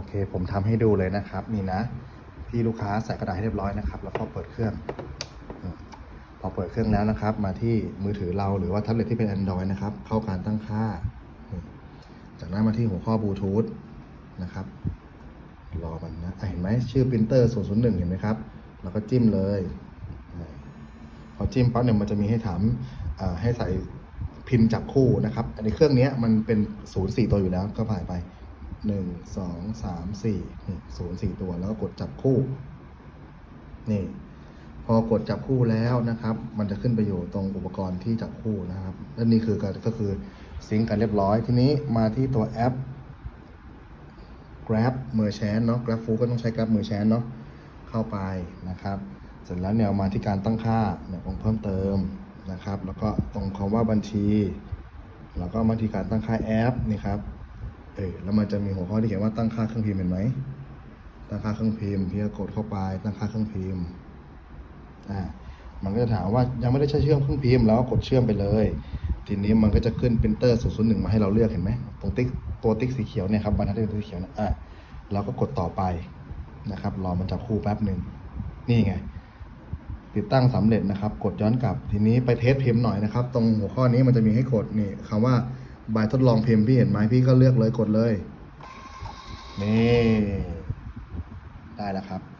โอเคผมทำให้ดูเลยนะครับ นี่นะที่ลูกค้าใส่กระดาษให้เรียบร้อยนะครับ แล้วก็เปิดเครื่อง พอเปิดเครื่องแล้วนะครับ มาที่มือถือเราหรือว่าแท็บเล็ตที่เป็น Android นะครับ เข้าการตั้งค่า จากนั้นมาที่หัวข้อบลูทูธนะครับ รอมันนะะเห็นไหมชื่อปรินเตอร์001 เห็นไหมครับ แล้วก็จิ้มเลย พอจิ้มปั๊บเนี่ยมันจะมีให้ถามให้ใส่พิมพ์จับคู่นะครับ อันนี้เครื่องนี้มันเป็น 0 4 ตัวอยู่แล้วก็ผ่านไป 1 2 3 4นี่0 4ตัวแล้วก็กดจับคู่ นี่ พอกดจับคู่แล้วนะครับ มันจะขึ้นไปอยู่ตรงอุปกรณ์ที่จับคู่นะครับ และนี่คือการก็คือซิงกันเรียบร้อย ทีนี้มาที่ตัวแอป Grab Merchant เนาะ Grab Food ก็ต้องใช้ Grab Merchant เนาะ เข้าไปนะครับ เสร็จแล้วเนี่ยมาที่การตั้งค่าเนี่ยผมเพิ่มเติมนะครับ แล้วก็ตรงคำว่าบัญชี แล้วก็มาที่การตั้งค่าแอปนี่ครับ ออแล้วมันจะมีหัวข้อที่เขียนว่าตั้งค่าเครื่องพิมพ์เห็นไหมตั้งค่าเครื่องพิมพ์พี่ก็กดเข้าไปตั้งค่าเครื่องพิมพ์อ่ามันก็จะถามว่ายังไม่ได้ใช้เชื่อมเครื่องพิมพ์แล้วก็กดเชื่อมไปเลย ทีนี้มันก็จะขึ้นปรินเตอร์001มาให้เราเลือกเห็นไหมตรงติ๊กตัวติ๊กสีเขียวเนี่ยครับบรรทัดที่เป็นสีเขียวนะอะเราก็กดต่อไปนะครับรอมันจับคู่แป๊บหนึ่งนี่ไง ติดตั้งสำเร็จนะครับ กดย้อนกลับทีนี้ไปเทสพิมพ์หน่อยนะครับ ตรงหัวข้อนี้มันจะมีให้กดนี่คำว่า ใบทดลองพิมพ์พี่เห็นไหมพี่ก็เลือกเลยกดเลย นี่ ได้แล้วครับ